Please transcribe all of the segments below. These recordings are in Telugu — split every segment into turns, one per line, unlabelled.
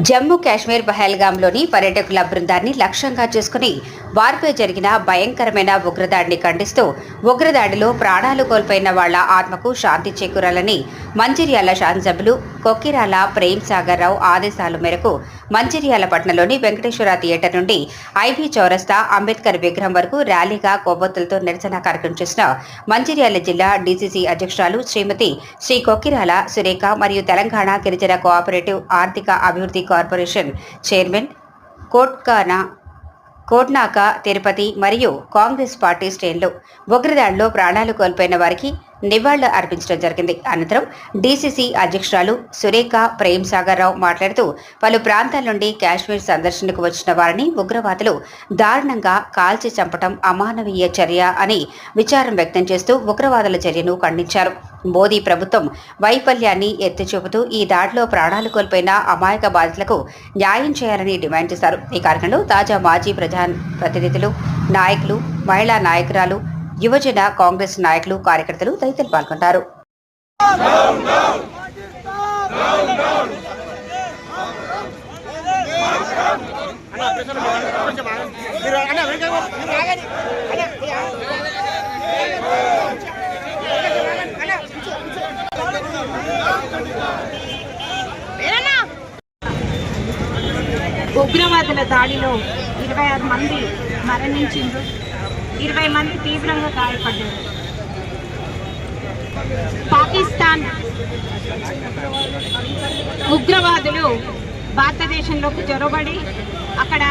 జమ్మూ కాశ్మీర్ పహల్గాంలోని పర్యాటకుల బృందాన్ని లక్ష్యంగా చేసుకుని వారిపై జరిగిన భయంకరమైన ఉగ్రదాడిని ఖండిస్తూ ఉగ్రదాడిలో ప్రాణాలు కోల్పోయిన వాళ్ళ ఆత్మకు శాంతి చేకూరాలని మంచిర్యాల శాసనసభ్యులు కొక్కిరాల ప్రేమ్ సాగర్ రావు ఆదేశాల మేరకు మంచిర్యాల పట్టణంలోని వెంకటేశ్వర థియేటర్ నుండి ఐబీ చౌరస్తా అంబేద్కర్ విగ్రహం వరకు ర్యాలీగా కొవ్వొత్తులతో నిరసన కార్యక్రమం చేసిన మంచిర్యాల జిల్లా డీసీసీ అధ్యక్షురాలు శ్రీమతి శ్రీ కొక్కిరాల సురేఖ మరియు తెలంగాణ గిరిజన కోఆపరేటివ్ ఆర్థిక అభివృద్ధి కార్పొరేషన్ చైర్మన్ కోట్కానా కోట్నాక తిరుపతి మరియు కాంగ్రెస్ పార్టీ శ్రేణులు ఉగ్రదాడిలో ప్రాణాలు కోల్పోయిన వారికి నివాళులు అర్పించడం జరిగింది. అనంతరం డీసీసీ అధ్యక్షురాలు సురేఖ ప్రేమ్ సాగర్ రావు మాట్లాడుతూ పలు ప్రాంతాల నుండి కాశ్మీర్ సందర్శనకు వచ్చిన వారిని ఉగ్రవాదులు దారుణంగా కాల్చి చంపటం అమానవీయ చర్య అని విచారం వ్యక్తం చేస్తూ ఉగ్రవాదుల చర్యను ఖండించారు. మోదీ ప్రభుత్వం వైఫల్యాన్ని ఎత్తి చూపుతూ ఈ దాడిలో ప్రాణాలు కోల్పోయిన అమాయక బాధితులకు న్యాయం చేయాలని డిమాండ్ చేశారు. ఈ కార్యక్రమంలో తాజా మాజీ ప్రజా ప్రతినిధులు నాయకులు మహిళా నాయకురాలు యువజన కాంగ్రెస్ నాయకులు కార్యకర్తలు తదితరులు పాల్గొంటారు.
ఉగ్రవాదుల దాడిలో ఇరవై ఆరు మంది మరణించిండ్రు. ఇరవై మంది తీవ్రంగా గాయపడ్డారు. పాకిస్తాన్ ఉగ్రవాదులు భారతదేశంలోకి జొరబడి అక్కడ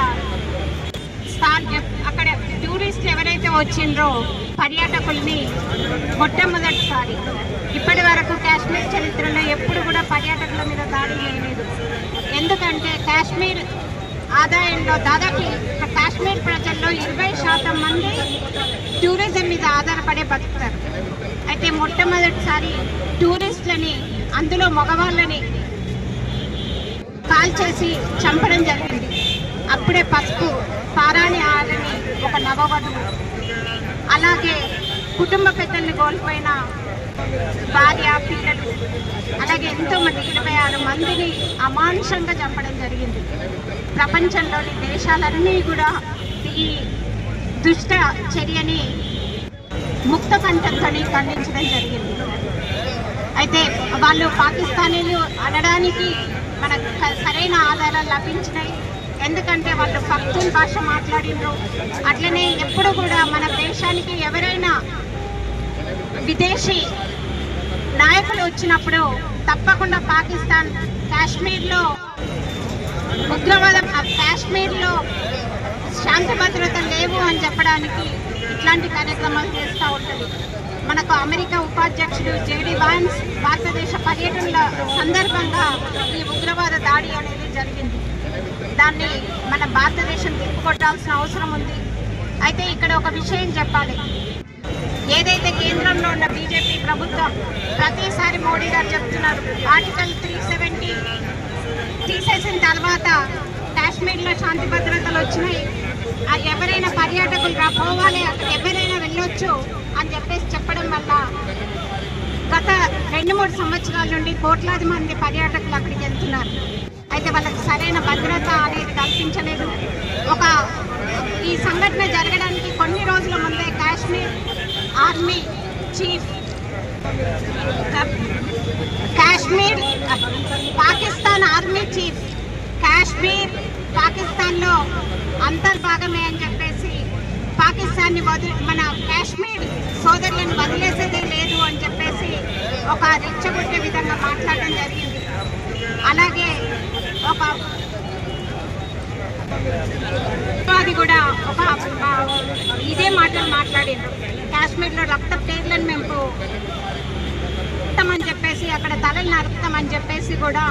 స్థాన్ అక్కడ టూరిస్టులు ఎవరైతే వచ్చిండ్రో పర్యాటకుల్ని మొట్టమొదటిసారి ఇప్పటి వరకు కాశ్మీర్ చరిత్రలో ఎప్పుడు కూడా పర్యాటకుల మీద దాడి చేయలేదు. ఎందుకంటే కాశ్మీర్ ఆదాయంలో దాదాపు కాశ్మీర్ ప్రజల్లో ఇరవై శాతం మంది టూరిజం మీద ఆధారపడే బతుకుతారు. అయితే మొట్టమొదటిసారి టూరిస్టులని అందులో మగవాళ్ళని కాల్చేసి చంపడం జరిగింది. అప్పుడే పసుపు పారాణి ఆడని ఒక నవవధువు అలాగే కుటుంబ పెద్దల్ని కోల్పోయిన భార్య పిల్లలు అలాగే ఎంతో మంది ఇరవై ఆరు మందిని అమానుషంగా చంపడం జరిగింది. ప్రపంచంలోని దేశాలన్నీ కూడా ఈ దుష్ట చర్యని ముక్త కంఠంతోని ఖండించడం జరిగింది. అయితే వాళ్ళు పాకిస్తానీలు అనడానికి మనకు సరైన ఆధారాలు లభించినాయి. ఎందుకంటే వాళ్ళు పఖ్తూన్ భాష మాట్లాడినరు. అట్లనే ఎప్పుడు కూడా మన దేశానికి ఎవరైనా విదేశీ నాయకులు వచ్చినప్పుడు తప్పకుండా పాకిస్తాన్ కాశ్మీర్లో ఉగ్రవాదం ఆ కాశ్మీర్లో శాంతి భద్రత లేవు అని చెప్పడానికి ఇట్లాంటి కార్యక్రమాలు చేస్తూ ఉంటుంది. మనకు అమెరికా ఉపాధ్యక్షుడు జేడీ వాన్స్ భారతదేశ పర్యటనల సందర్భంగా ఈ ఉగ్రవాద దాడి అనేది జరిగింది. దాన్ని మన భారతదేశం తిప్పుకొట్టాల్సిన అవసరం ఉంది. అయితే ఇక్కడ ఒక విషయం చెప్పాలి. ఏదైతే కేంద్రంలో ఉన్న బీజేపీ ప్రభుత్వం ప్రతిసారి మోడీ గారు చెప్తున్నారు ఆర్టికల్ త్రీ సెవెంటీ తీసేసిన తర్వాత కాశ్మీర్లో శాంతి భద్రతలు వచ్చినాయి. ఎవరైనా పర్యాటకులు రాబోవాలి అక్కడ ఎవరైనా వెళ్ళొచ్చు అని చెప్పేసి చెప్పడం వల్ల గత రెండు మూడు సంవత్సరాల నుండి కోట్లాది మంది పర్యాటకులు అక్కడికి వెళ్తున్నారు. అయితే వాళ్ళకి సరైన భద్రత అనేది కల్పించలేదు. ఒక ఈ సంఘటన జరగడానికి కొన్ని రోజుల ముందే Kashmir army chief Kashmir Pakistan army chief Kashmir పాకిస్తాన్లో అంతర్భాగమే అని చెప్పేసి పాకిస్తాన్ని వదిలి మన కాశ్మీర్ సోదరులను వదిలేసేదే లేదు అని చెప్పేసి ఒక రెచ్చగొట్టే విధంగా మాట్లాడడం జరిగింది. అలాగే ఒక అది కూడా ఒక ఇదే మాటలు మాట్లాడారు కాశ్మీర్లో రక్త పేర్లను మేము అని చెప్పేసి అక్కడ తలలు నరుకుతామని చెప్పేసి కూడా